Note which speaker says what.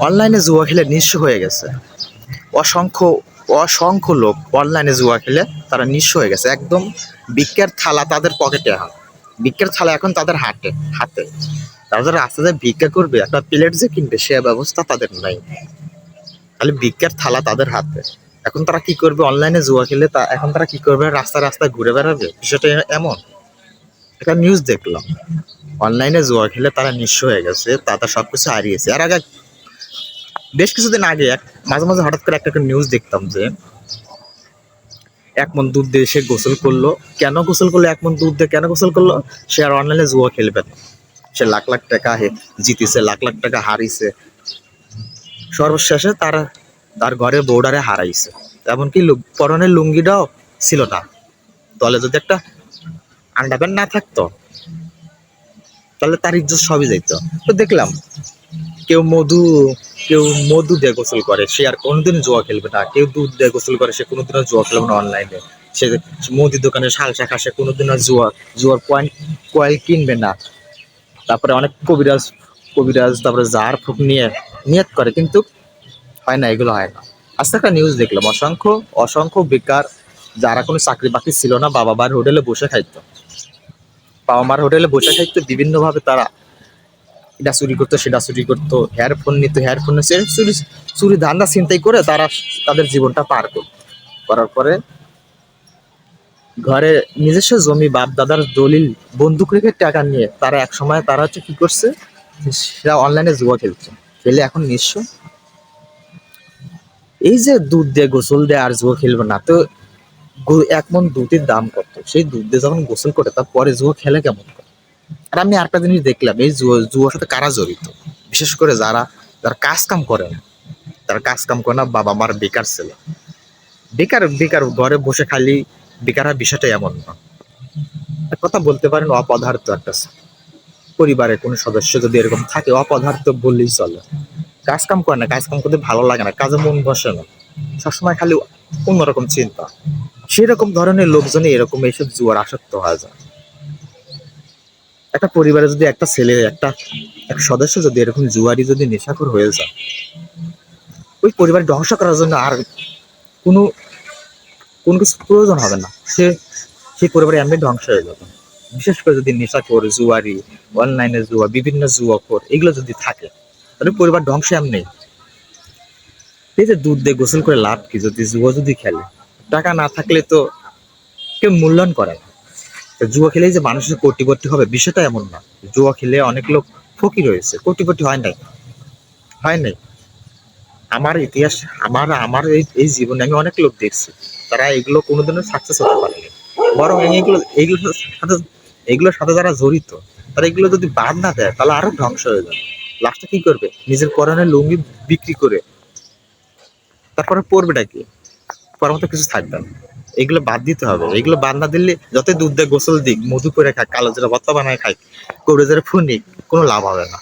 Speaker 1: অনলাইনে জুয়া খেলে নিঃস্ব হয়ে গেছে। অসংখ্য অসংখ্য লোক অনলাইনে জুয়া খেলে তারা নিঃস্ব হয়ে গেছে। একদম ভিক্ষার থালা তাদের পকেটে এখন। ভিক্ষার থালা এখন তাদের হাতে হাতে। তারা যারা রাস্তাতে ভিক্ষা করবে, একটা প্লেট যে কিনবে, সে ব্যবস্থা তাদের নাই। খালি ভিক্ষার থালা তাদের হাতে। এখন তারা কি করবে? অনলাইনে জুয়া খেলে তা এখন তারা কি করবে? রাস্তা রাস্তায় ঘুরে বেড়াবে? বিষয়টা এমন। একটা নিউজ দেখলাম। অনলাইনে জুয়া খেলে তারা নিঃস্ব হয়ে গেছে, তাদের সবকিছু হারিয়েছে। আর আগে বেশ কিছুদিন আগে এক মাঝে মাঝে হঠাৎ করে একটা নিউজ দেখতাম যে এক মন দুধ দিয়ে সে গোসল করল। কেন গোসল করল এক মন দুধ দিয়ে? কেন গোসল করল? সে আর অনলাইনে জুয়া খেলবে না। সে লাখ লাখ টাকা জিতেছে, লাখ লাখ টাকা হারিয়েছে। সর্বশেষে তার তার ঘরে বৌডারে হারাইছে। এমনকি পরনের লুঙ্গিটাও ছিল না। দলে যদি একটা আন্ডারপ্যান্ট না থাকতো, তাহলে তার ইজ্জত সবই যাইতো। তো দেখলাম কেউ মধু কেউ মধু দিয়ে গোসল করে, সে আর কোনোদিন জুয়া খেলবে না। কেউ দুধ দিয়ে গোসল করে, সে কোনোদিনও জুয়া খেলবে না অনলাইনে সে মুদির দোকানে শাল শাখা সে কোনোদিনও জুয়া, জুয়ার পয়েন্ট কয়েল কিনবে না। তারপরে অনেক কবিরাজ কবিরাজ, তারপরে জার ফুক নিয়ে, নিয়ত করে, কিন্তু হয় না, এগুলো হয় না। আজকে একটা নিউজ দেখলাম, অসংখ্য অসংখ্য বেকার, যারা কোনো চাকরি বাকরি ছিল না, বাবা মার হোটেলে বসে খাইতো। বাবা মার হোটেলে বসে খাইতো, বিভিন্নভাবে তারা এটা চুরি করতো, সেটা চুরি করতো। হেয়ারফোন নিত, হেয়ারফোন চুরি চুরি ধান্দা চিন্তাই করে তারা তাদের জীবনটা পার করতো। করার পরে ঘরে নিজস্ব জমি বাপ দাদার দলিল, বন্দুক রেখে টাকা নিয়ে তারা এক সময় তারা হচ্ছে কি করছে? সেটা অনলাইনে জুয়া খেলছে। খেলে এখন নিঃস্ব। এই যে দুধ দিয়ে গোসল দেয় আর জুয়া খেলবে না, তো এক মন দুধের দাম কত? সেই দুধ দিয়ে যখন গোসল করে তারপরে জুয়া খেলে কেমন করে? আর আমি আরেকটা জিনিস দেখলাম, এই জুয়া জুয়ার সাথে কারা জড়িত? বিশেষ করে যারা যারা কাজ কাম করে না, তারা কাজ কাম করে না, বাবা মার বেকার ছেলে। বেকার বেকার ঘরে বসে খালি বেকার বিষয়টা এমন না। কথা বলতে পারেন, অপদার্থ একটা পরিবারের কোনো সদস্য যদি এরকম থাকে, অপদার্থ বললেই চলে। কাজ কাম করে না, কাজ কাম করতে ভালো লাগে না, কাজে মন বসে না। সবসময় খালি অন্যরকম চিন্তা। সেরকম ধরনের লোকজনই এরকম এইসব জুয়ার আসক্ত হয়ে যায়। একটা পরিবারে যদি একটা ছেলে, একটা, এক সদস্য যদি এরকম জুয়ারি যদি নেশাখোর হয়ে যায়, ওই পরিবার ধ্বংস করার জন্য আর কোনো কোনো কিছু প্রয়োজন হবে না। সে, সেই পরিবারে এমনি ধ্বংস হয়ে যাবে। বিশেষ করে যদি নেশাখোর, জুয়ারি, অনলাইনে জুয়া, বিভিন্ন জুয়াখোর এগুলো যদি থাকে, তাহলে পরিবার ধ্বংস এমনি। এই যে দুধ দিয়ে গোসল করে লাভ কি? যদি জুয়া যদি খেলে, টাকা না থাকলে তো কেউ মূল্যায়ন করে না। জুয়া খেলেই যে মানুষের কোটিপতি হবে, বিষয়টা এমন না। জুয়া খেলে অনেক লোক ফকির হয়েছে কোটিপতি হয় নাই। হয় নাই। আমার ইতিহাস, আমার আমার এই জীবনে আমি অনেক লোক দেখছি, তারা এগুলো কোনোদিনও সাকসেস হতে পারেনি। বরং এইগুলো এইগুলোর সাথে এগুলোর সাথে যারা জড়িত, তারা এগুলো যদি বাদ না দেয়, তাহলে আরও ধ্বংস হয়ে যাবে। লাস্টে কি করবে? নিজের পরনের লুঙ্গি বিক্রি করে, তারপরে পড়বেটা কি? পরার মতো কিছু থাকবে না। এগুলো বাদ দিতে হবে। এগুলো বাদ না দিলে যত দুধ দেয় গোসল দিক, মধু করে খাক, কালো জিরা ভত্তা বানায় খাই কবরে যারা ফুনিক কোনো লাভ হবে না।